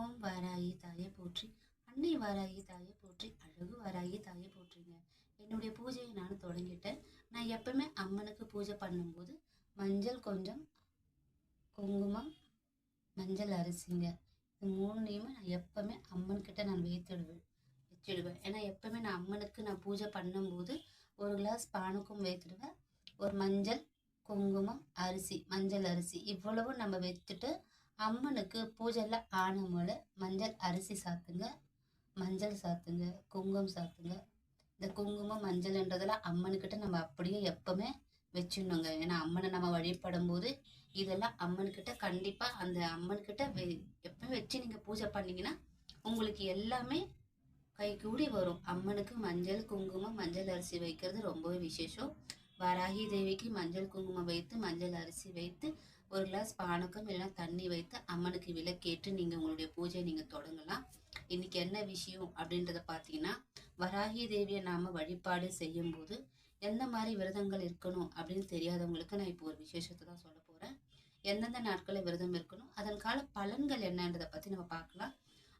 ஓம் வாராகி தாயை போற்றி அன்னை வாராகி தாயை போற்றி அழகு வாராகி தாயை போற்றிங்க. என்னுடைய பூஜையை நான் தொடங்கிட்டேன். நான் எப்பவுமே அம்மனுக்கு பூஜை பண்ணும்போது மஞ்சள் கொஞ்சம் குங்குமம் மஞ்சள் அரிசிங்க. இது மூணுலையுமே நான் எப்பவுமே அம்மன்கிட்ட நான் வைத்துடுவேன் வச்சிடுவேன். ஏன்னா எப்பவுமே நான் அம்மனுக்கு நான் பூஜை பண்ணும்போது ஒரு கிளாஸ் பானுக்கும் வைத்துடுவேன். ஒரு மஞ்சள் குங்குமம் அரிசி மஞ்சள் அரிசி இவ்வளவும் நம்ம வைத்துட்டு அம்மனுக்கு பூஜையில் ஆன போல மஞ்சள் அரிசி சாத்துங்க மஞ்சள் சாத்துங்க குங்குமம் சாத்துங்க. இந்த குங்குமம் மஞ்சள்ன்றதெல்லாம் அம்மனுக்கிட்ட நம்ம அப்படியே எப்பவுமே வச்சிடணுங்க. ஏன்னா அம்மனை நம்ம வழிபடும் போது இதெல்லாம் அம்மன்கிட்ட கண்டிப்பாக அந்த அம்மன்கிட்ட வெ எப்பவும் வச்சு நீங்கள் பூஜை பண்ணீங்கன்னா உங்களுக்கு எல்லாமே கை கூடி வரும். அம்மனுக்கு மஞ்சள் குங்குமம் மஞ்சள் அரிசி வைக்கிறது ரொம்பவே விசேஷம். வராகி தேவிக்கு மஞ்சள் குங்குமம் வைத்து மஞ்சள் அரிசி வைத்து ஒரு கிளாஸ் பானக்கம் இல்லைன்னா தண்ணி வைத்து அம்மனுக்கு விளக்கேற்று நீங்கள் உங்களுடைய பூஜையை நீங்கள் தொடங்கலாம். இன்னைக்கு என்ன விஷயம் அப்படின்றத பார்த்தீங்கன்னா வராகி தேவியை நாம் வழிபாடு செய்யும்போது எந்த மாதிரி விரதங்கள் இருக்கணும் அப்படின்னு தெரியாதவங்களுக்கு நான் இப்போ ஒரு விசேஷத்தை தான் சொல்ல போகிறேன் எந்தெந்த நாட்களில் விரதம் இருக்கணும் அதன் கால பலன்கள் என்னன்றதை பற்றி நம்ம பார்க்கலாம்.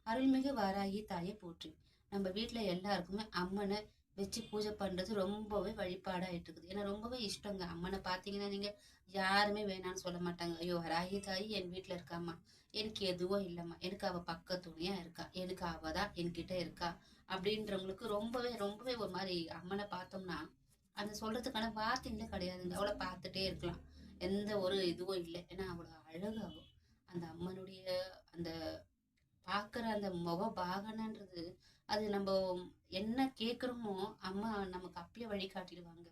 அருள்மிகு வாராகி தாயை போற்றி. நம்ம வீட்டில் எல்லாருக்குமே அம்மனை வச்சு பூஜை பண்ணுறது ரொம்பவே வழிபாடாகிட்டு இருக்குது ஏன்னா ரொம்பவே இஷ்டங்க. அம்மனை பார்த்தீங்கன்னா நீங்கள் யாருமே வேணாம்னு சொல்ல மாட்டாங்க. ஐயோ ராகி தாயி என் வீட்டில் இருக்காம்மா. எனக்கு எதுவும் இல்லைம்மா. எனக்கு அவள் பக்க துணையாக இருக்கா? எனக்கு அவள் தான் என்கிட்ட இருக்கா? அப்படின்றவங்களுக்கு ரொம்பவே ரொம்பவே ஒரு மாதிரி அம்மனை பார்த்தோம்னா அந்த சொல்கிறதுக்கான வார்த்தைங்களே கிடையாதுங்க. அவளை பார்த்துட்டே இருக்கலாம். எந்த ஒரு இதுவும் இல்லை. ஏன்னா அவ்வளோ அழகாகும் அந்த அம்மனுடைய அந்த ஆக்கிற அந்த முக பாகனன்றது அது நம்ம என்ன கேட்குறோமோ அம்மா நமக்கு அப்பயே வழிகாட்டிடுவாங்க.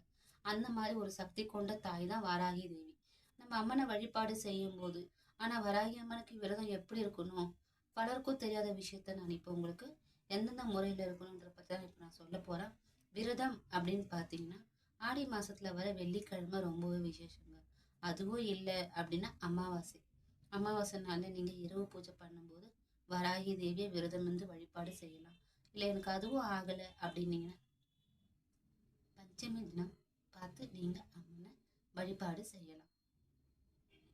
அந்த மாதிரி ஒரு சக்தி கொண்ட தாய் தான் வாராகி தேவி. நம்ம அம்மனை வழிபாடு செய்யும் போது ஆனால் வராகி அம்மனுக்கு விரதம் எப்படி இருக்கணும்? பலருக்கும் தெரியாத விஷயத்த நான் இப்போ உங்களுக்கு எந்தெந்த முறையில் இருக்கணுன்ற பற்றி தான் இப்போ நான் சொல்ல போகிறேன் விரதம் அப்படின்னு பார்த்தீங்கன்னா ஆடி மாதத்தில் வர வெள்ளிக்கிழமை ரொம்பவே விசேஷங்க. அதுவும் இல்லை அப்படின்னா அமாவாசை. அமாவாசை நாளில் நீங்கள் இரவு பூஜை பண்ணும்போது வராகி தேவியை விரதம் இருந்து வழிபாடு செய்யலாம். இல்லை எனக்கு அதுவும் ஆகலை அப்படின்னீங்கன்னா பஞ்சமி தினம் பார்த்து நீங்கள் அம்மனை வழிபாடு செய்யலாம்.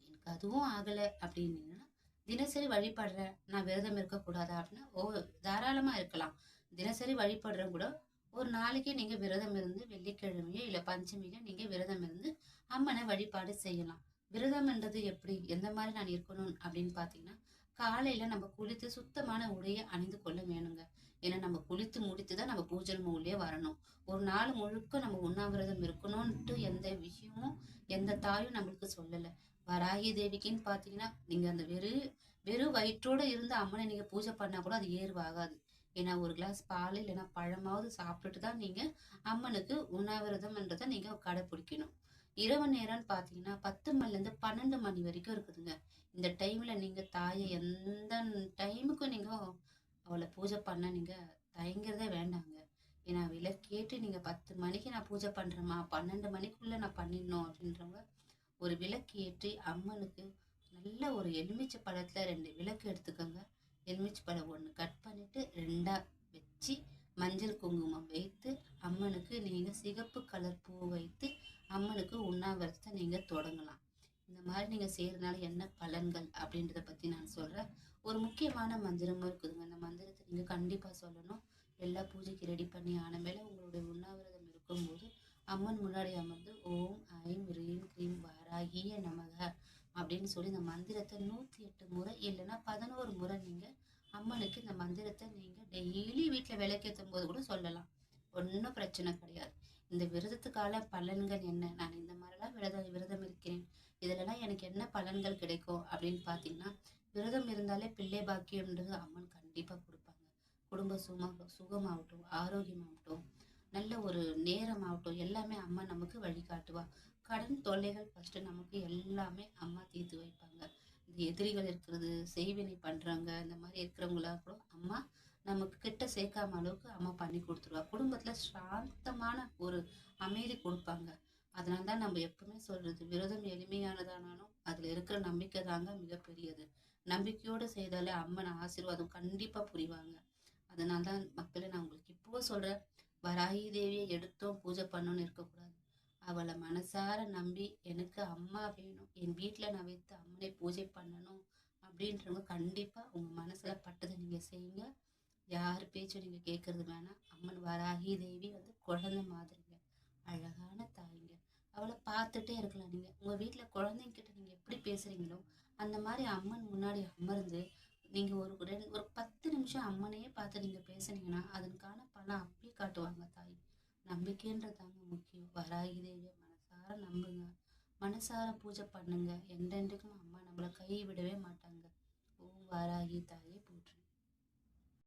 எனக்கு அதுவும் ஆகலை அப்படின்னீங்கன்னா தினசரி வழிபடுறேன் நான் விரதம் இருக்கக்கூடாதா அப்படின்னா ஓ தாராளமாக இருக்கலாம். தினசரி வழிபடுறேன் கூட ஒரு நாளைக்கு நீங்கள் விரதம் இருந்து வெள்ளிக்கிழமையோ இல்லை பஞ்சமியோ நீங்கள் விரதம் இருந்து அம்மனை வழிபாடு செய்யலாம். விரதம்ன்றது எப்படி? எந்த மாதிரி நான் இருக்கணும் அப்படின்னு பார்த்தீங்கன்னா காலையில் நம்ம குளித்து சுத்தமான உடையை அணிந்து கொள்ள வேணுங்க. ஏன்னா நம்ம குளித்து முடித்து தான் நம்ம பூஜை மூலியே வரணும். ஒரு நாள் முழுக்க நம்ம உண்ணாவிரதம் இருக்கணும்ன்ட்டு எந்த விஷயமும் எந்த தாயும் நம்மளுக்கு சொல்லலை. வராகி தேவிக்குன்னு பார்த்தீங்கன்னா நீங்கள் அந்த வெறு வெறும் வயிற்றோடு இருந்து அம்மனை நீங்கள் பூஜை பண்ணால் கூட அது ஏறுவாகாது ஏன்னா ஒரு கிளாஸ் பால் இல்லைன்னா பழமாவது சாப்பிட்டுட்டு தான் நீங்கள் அம்மனுக்கு உண்ணாவிரதம்ன்றதை நீங்கள் கடைப்பிடிக்கணும். இரவு நேரம்னு பார்த்தீங்கன்னா பத்து மணிலேருந்து பன்னெண்டு மணி வரைக்கும் இருக்குதுங்க. இந்த டைமில் நீங்கள் தாயை எந்த டைமுக்கும் நீங்கள் அவளை பூஜை பண்ண நீங்கள் தயங்கிறதே வேண்டாங்க. ஏன்னா விளக்கேட்டு நீங்கள் பத்து மணிக்கு நான் பூஜை பண்ணுறேம்மா பன்னெண்டு மணிக்குள்ளே நான் பண்ணிடணும் அப்படின்றவங்க ஒரு விளக்கு ஏற்றி அம்மனுக்கு நல்ல ஒரு எலுமிச்சை பழத்தில் ரெண்டு விளக்கு எடுத்துக்கோங்க. எலுமிச்சை பழம் ஒன்று கட் பண்ணிவிட்டு ரெண்டாக வச்சு மஞ்சள் குங்குமம் வைத்து அம்மனுக்கு நீங்கள் சிகப்பு கலர் பூ வைத்து அம்மனுக்கு உண்ணாவிரதத்தை நீங்கள் தொடங்கலாம். இந்த மாதிரி நீங்கள் செய்கிறதுனால என்ன பலன்கள் அப்படின்றத பற்றி நான் சொல்கிறேன் ஒரு முக்கியமான மந்திரமும் இருக்குதுங்க. அந்த மந்திரத்தை நீங்கள் கண்டிப்பாக சொல்லணும். எல்லா பூஜைக்கு ரெடி பண்ணி ஆன மேலே உங்களுடைய உண்ணாவிரதம் இருக்கும்போது அம்மன் முன்னாடி அமர்ந்து ஓம் ஐம் ரீம் க்ரீம் வாராகிய நமக அப்படின்னு சொல்லி இந்த மந்திரத்தை நூற்றி எட்டு முறை இல்லைன்னா பதினோரு முறை நீங்கள் அம்மனுக்கு இந்த மந்திரத்தை நீங்கள் டெய்லி வீட்டில் விளக்கேற்றும் போது கூட சொல்லலாம். ஒன்றும் பிரச்சனை கிடையாது. இந்த விரதத்துக்கான பலன்கள் என்ன? நான் இந்த மாதிரிலாம் விரதம் விரதம் இருக்கிறேன். இதிலலாம் எனக்கு என்ன பலன்கள் கிடைக்கும்? அப்படின்னு பார்த்தீங்கன்னா விரதம் இருந்தாலே பிள்ளை பாக்கியம்ன்றது அம்மன் கண்டிப்பாக கொடுப்பாங்க. குடும்ப சும சுகமாகட்டும் ஆரோக்கியமாகட்டும் நல்ல ஒரு நேரமாகட்டும் எல்லாமே அம்மா நமக்கு வழிகாட்டுவா. கடன் தொல்லைகள் ஃபஸ்ட்டு நமக்கு எல்லாமே அம்மா தீர்த்து வைப்பாங்க. இந்த எதிரிகள் இருக்கிறது செய்வினை பண்ணுறவங்க இந்த மாதிரி இருக்கிறவங்களா கூட அம்மா நமக்கு கிட்ட சேர்க்காம அளவுக்கு அம்மா பண்ணி கொடுத்துருவா. குடும்பத்தில் சாந்தமான ஒரு அமைதி கொடுப்பாங்க. அதனால தான் நம்ம எப்பவுமே சொல்றது விரதம் எளிமையானதானாலும் அதில் இருக்கிற நம்பிக்கை தாங்க மிகப்பெரியது. நம்பிக்கையோடு செய்தாலே அம்மன் ஆசீர்வாதம் கண்டிப்பாக புரிவாங்க. அதனால தான் மக்களை நான் உங்களுக்கு இப்போ சொல்கிறேன் வராகி தேவியை எடுத்தோம் பூஜை பண்ணோன்னு இருக்கக்கூடாது. அவளை மனசார நம்பி எனக்கு அம்மா வேணும் என் வீட்டில் நான் வைத்து அம்மனை பூஜை பண்ணணும் அப்படின்றவங்க கண்டிப்பாக உங்கள் மனசில் பட்டதை நீங்கள் செய்யுங்க. யார் பேச்சும் நீங்கள் கேட்கறது வேணாம் அம்மன் வராகி தேவி வந்து குழந்தை மாதிரிங்க. அழகான தாய்ங்க. அவளை பார்த்துட்டே இருக்கலாம் நீங்கள் உங்கள் வீட்டில் குழந்தைங்கிட்ட நீங்கள் எப்படி பேசுகிறீங்களோ அந்த மாதிரி அம்மன் முன்னாடி அமர்ந்து நீங்கள் ஒரு ரெண்டு ஒரு பத்து நிமிஷம் அம்மனையே பார்த்து நீங்கள் பேசுனீங்கன்னா அதற்கான பணம் அப்படி காட்டுவாங்க தாய். நம்பிக்கைன்றதாங்க முக்கியம். வராகி தேவியை மனசார நம்புங்க. மனசார பூஜை பண்ணுங்க. என்றென்றைக்கும் அம்மா நம்மளை கை விடவே மாட்டாங்க. ஓ வாராகி தாய்